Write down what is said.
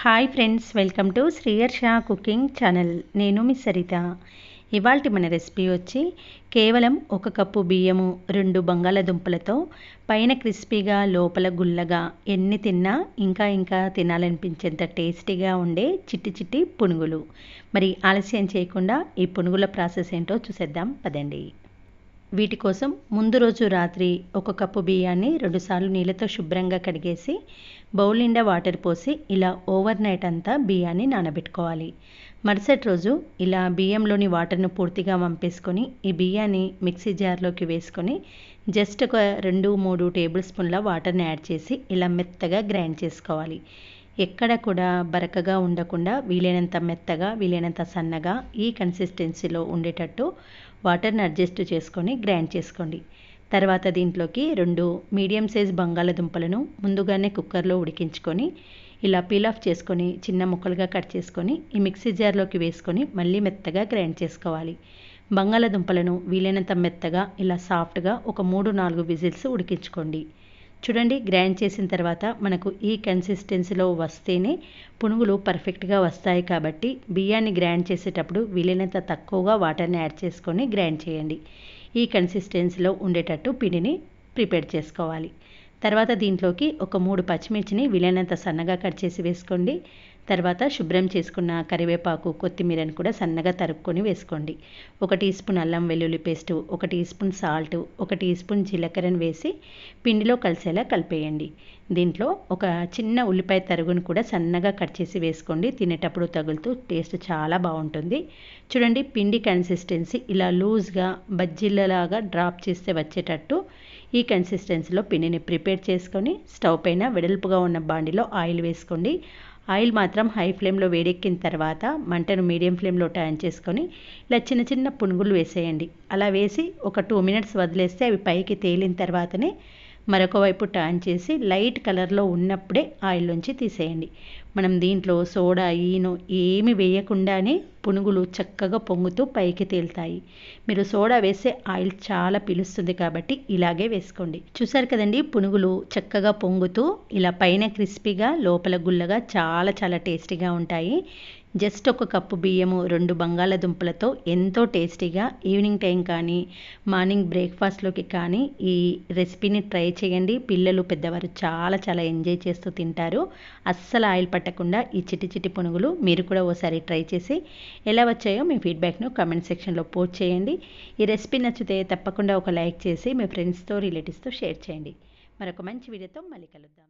Hi friends welcome to Sriyarsha cooking channel నేను మీ సరిత. ఇవాళ మన రెసిపీ వచ్చి కేవలం ఒక కప్పు బియ్యము రెండు బంగాళాదుంపలతో పైన క్రిస్పీగా లోపల గుల్లగా ఎన్ని తిన్నా ఇంకా ఇంకా తినాలనిపించేంత టేస్టీగా ఉండే చిట్టి చిట్టి పునుగులు. మరి ఆలస్యం చేయకుండా ఈ పునుగుల ప్రాసెస్ ఏంటో చూసేద్దాం పదండి. వీటి కోసం ముందు రోజు రాత్రి ఒక కప్పు బియ్యాన్ని రెండుసార్లు నీళ్ళతో శుభ్రంగా కడిగేసి బౌల్ నిండా వాటర్ పోసి ఇలా ఓవర్ నైట్ అంతా బియ్యాన్ని నానబెట్టుకోవాలి. మరుసటి రోజు ఇలా బియ్యంలోని వాటర్ను పూర్తిగా వంపేసుకొని ఈ బియ్యాన్ని మిక్సీ జార్లోకి వేసుకొని జస్ట్ ఒక రెండు మూడు టేబుల్ స్పూన్ల వాటర్ని యాడ్ చేసి ఇలా మెత్తగా గ్రైండ్ చేసుకోవాలి. ఎక్కడ కూడా బరకగా ఉండకుండా వీలైనంత మెత్తగా వీలైనంత సన్నగా ఈ కన్సిస్టెన్సీలో ఉండేటట్టు వాటర్ని అడ్జస్ట్ చేసుకొని గ్రైండ్ చేసుకోండి. తర్వాత దీంట్లోకి రెండు మీడియం సైజ్ బంగాళదుంపలను ముందుగానే కుక్కర్లో ఉడికించుకొని ఇలా పీల్ ఆఫ్ చేసుకొని చిన్న ముక్కలుగా కట్ చేసుకొని ఈ మిక్సీ జార్లోకి వేసుకొని మళ్ళీ మెత్తగా గ్రైండ్ చేసుకోవాలి. బంగాళదుంపలను వీలైనంత మెత్తగా ఇలా సాఫ్ట్గా ఒక మూడు నాలుగు విజిల్స్ ఉడికించుకోండి. చూడండి గ్రైండ్ చేసిన తర్వాత మనకు ఈ కన్సిస్టెన్సీలో వస్తేనే పునుగులు పర్ఫెక్ట్గా వస్తాయి కాబట్టి బియ్యాన్ని గ్రైండ్ చేసేటప్పుడు వీలైనంత తక్కువగా వాటర్ని యాడ్ చేసుకొని గ్రైండ్ చేయండి. ఈ కన్సిస్టెన్సీలో ఉండేటట్టు పిండిని ప్రిపేర్ చేసుకోవాలి. తర్వాత దీంట్లోకి ఒక మూడు పచ్చిమిర్చిని వీలైనంత సన్నగా కట్ చేసి వేసుకోండి. తర్వాత శుభ్రం చేసుకున్న కరివేపాకు కొత్తిమీరని కూడా సన్నగా తరుక్కొని వేసుకోండి. ఒక టీ స్పూన్ అల్లం వెల్లుల్లి పేస్టు ఒక టీ స్పూన్ సాల్ట్ ఒక టీ స్పూన్ జీలకర్రను వేసి పిండిలో కలిసేలా కలిపేయండి. దీంట్లో ఒక చిన్న ఉల్లిపాయ తరుగును కూడా సన్నగా కట్ చేసి వేసుకోండి. తినేటప్పుడు తగులుతూ టేస్ట్ చాలా బాగుంటుంది. చూడండి పిండి కన్సిస్టెన్సీ ఇలా లూజ్గా బజ్జీలలాగా డ్రాప్ చేస్తే వచ్చేటట్టు ఈ కన్సిస్టెన్సీలో పిండిని ప్రిపేర్ చేసుకొని స్టవ్ పైన వెడల్పుగా ఉన్న బాండిలో ఆయిల్ వేసుకోండి. ఆయిల్ మాత్రం హై ఫ్లేమ్లో వేడెక్కిన తర్వాత మంటను మీడియం ఫ్లేమ్లో టర్న్ చేసుకొని ఇలా చిన్న చిన్న పునుగులు వేసేయండి. అలా వేసి ఒక టూ మినిట్స్ వదిలేస్తే అవి పైకి తేలిన తర్వాతనే మరొక వైపు టర్న్ చేసి లైట్ కలర్లో ఉన్నప్పుడే ఆయిల్లోంచి తీసేయండి. మనం దీంట్లో సోడా ఈను ఏమి వేయకుండానే పునుగులు చక్కగా పొంగుతూ పైకి తేలుతాయి. మీరు సోడా వేస్తే ఆయిల్ చాలా పిలుస్తుంది కాబట్టి ఇలాగే వేసుకోండి. చూసారు కదండి పునుగులు చక్కగా పొంగుతూ ఇలా పైన క్రిస్పీగా లోపల గుల్లగా చాలా చాలా టేస్టీగా ఉంటాయి. జస్ట్ ఒక కప్పు బియ్యము రెండు బంగాళాదుంపలతో ఎంతో టేస్టీగా ఈవినింగ్ టైం కానీ మార్నింగ్ బ్రేక్ఫాస్ట్లోకి కానీ ఈ రెసిపీని ట్రై చేయండి. పిల్లలు పెద్దవారు చాలా చాలా ఎంజాయ్ చేస్తూ తింటారు. అస్సలు ఆయిల్ పట్టకుండా ఈ చిటి చిటి పునుగులు మీరు కూడా ఓసారి ట్రై చేసి ఎలా వచ్చాయో మీ ఫీడ్బ్యాక్ను కామెంట్ సెక్షన్లో పోస్ట్ చేయండి. ఈ రెసిపీ నచ్చితే తప్పకుండా ఒక లైక్ చేసి మీ ఫ్రెండ్స్తో రిలేటివ్స్తో షేర్ చేయండి. మరొక మంచి వీడియోతో మళ్ళీ కలుద్దాం.